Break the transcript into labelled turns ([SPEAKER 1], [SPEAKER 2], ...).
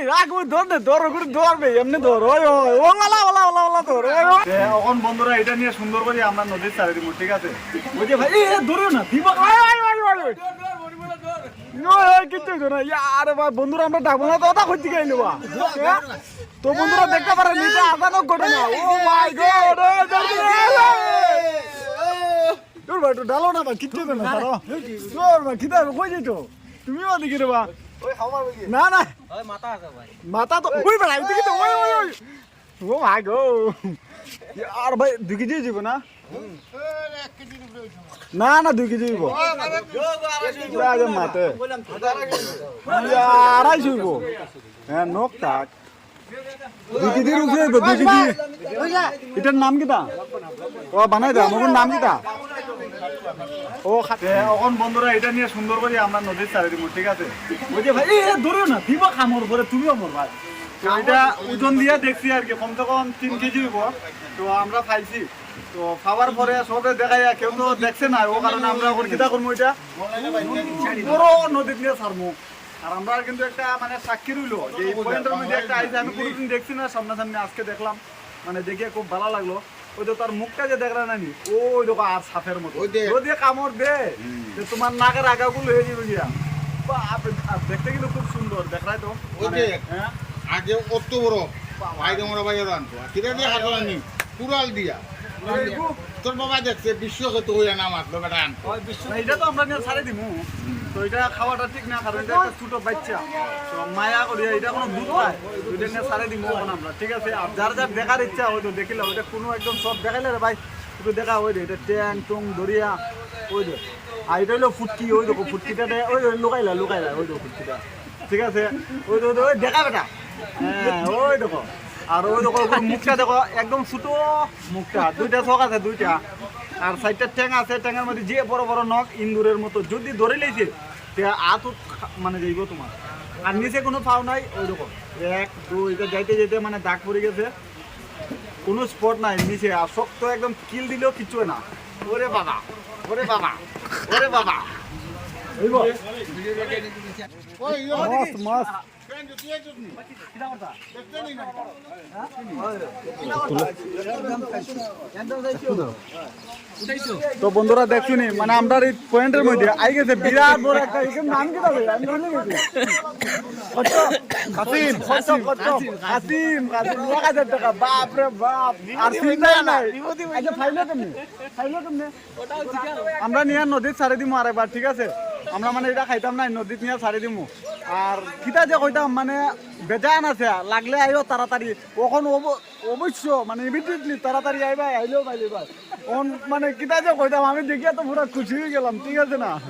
[SPEAKER 1] ওই রাখ ওই ধর দে ধর করে ধরবে এমনি ধর ওই ওই ওলা ওলা ওলা ওলা ধর। এখন বন্ধুরা এটা নিয়ে সুন্দর করে আমরা নদীর চারে দিব ঠিক আছে? ওই যে ভাই এ ধরো না দিব না। বন্ধুরা আমরা ডাকবো না তো ওটা করতে গেলি বা? তো বন্ধুরা দেখতে পারেন এটা ঘটনা। ও মাই গড ডালো না ভাই কিচ্ছু না খিদা কই যেত তুমিও ওদিকে রে বা না না। মাথা তো ওই বেড়া এদিকে তো ওই ওই ওই। ও মাই গো। আর ভাই দুই কেজি যাব না? না না দুই কেজি যাব মাতে আড়াইশো হইব। হ্যাঁ নখ থাক। দুই কেজির উপরে দুই কেজি। এটার নাম কিটা ও বানাই দে আমার নাম কিটা ও এখন বন্ধুরা এটা নিয়ে সুন্দর করে আমরা নদীর চারে দিব ঠিক আছে? ওই যে ভাই ধরেও না দিব কামড় করে তুমিও মর ভাই তো এটা ওজন দিয়ে দেখছি আর কি কমসে কম তিন কেজি হইব। তো আমরা খাইছি। তো খাওয়ার পরে সবে দেখাই কেউ তো দেখছে না ও কারণে আমরা এখন কিতা করব এটা? বড় নদীর নিয়ে ছাড়বো। আর আমরা কিন্তু একটা মানে সাক্ষী রইল যে এই পয়েন্টের মধ্যে একটা আইসে আমি কোনোদিন দেখছি না সামনাসামনি আজকে দেখলাম। মানে দেখে খুব ভালো লাগল। ওই তো তার মুখটা যে দেখলা নানি ওই দেখো আর সাপের মতো।
[SPEAKER 2] ওই
[SPEAKER 1] দিয়ে কামড় দে। যে তোমার নাকের আগাগুলো হয়ে যাবে গিয়া। দেখতে কিন্তু খুব সুন্দর দেখাই তো।
[SPEAKER 2] ওই
[SPEAKER 1] যে
[SPEAKER 2] দেখ।
[SPEAKER 1] হ্যাঁ?
[SPEAKER 2] আগে অত বড়। ভাই তোমরা ভাই আনতো কিরা দিয়ে। তোর তো
[SPEAKER 1] আমরা নিয়ে ছাড়ে দিমু তো এটা খাওয়াটা ঠিক না কারণ এটা একটা মায়া করি এটা কোনো দুধ পায় ওইটা নিয়ে ছাড়ে দিমু ঠিক আছে আর যার যার দেখার ইচ্ছা হয়তো দেখিলে ওইটা কোনো একদম সব দেখাইলে রে ভাই একটু দেখা ওই রে এটা ট্যাং টুং ধরিয়া ওই রে আর হইল ফুটকি ওই দেখো ফুটকিটা ওই লুকাইলা লুকাইলা ওই দেখো ফুটকিটা ঠিক আছে ওই ওই দেখা বেটা হ্যাঁ ওই দেখো। আর ওই দেখো মুখটা দেখো একদম ছোট মুখটা। দুইটা চোখ আছে দুইটা। আর সাইডটা ট্যাং আছে ট্যাঙের মধ্যে যে বড় বড় নখ ইন্দুরের মতো। যদি ধরে লেছে তে আত মানে যাইব তোমার। আর নিচে কোনো পাও নাই ওই দেখো এক দুই যাইতে যাইতে মানে দাগ পড়ে গেছে। কোনো স্পট নাই নিচে আর শক্ত একদম কিল দিলেও কিচ্ছু না। ওরে বাবা ওরে বাবা ওরে বাবা। মস্ত মস্ত।
[SPEAKER 2] নি নি না
[SPEAKER 1] তো বন্ধুরা দেখছুনি মানে আমরা এই পয়েন্টের মধ্যে আই গেছে, বিরাট বড় একটা এখানে নাম কি হবে আমি ভুলে গেছি। আমরা নিয়ে নদীত ছাড়ে দিমু আর ঠিক আছে? আমরা মানে এটা খাইতাম না নদীত নিয়ে ছাড়ে দিমু। আর কিতা যে কইতাম মানে বেজান আছে, লাগলে আইও তাড়াতাড়ি। ওখন অব- অবশ্য মানে ইমিডিয়েটলি তাড়াতাড়ি আইবা আইলেও পাইলে ভাই ওন মানে কিতা যে কইতাম, আমি দেখিয়া তো পুরো খুশি হয়ে গেলাম, ঠিক আছে না?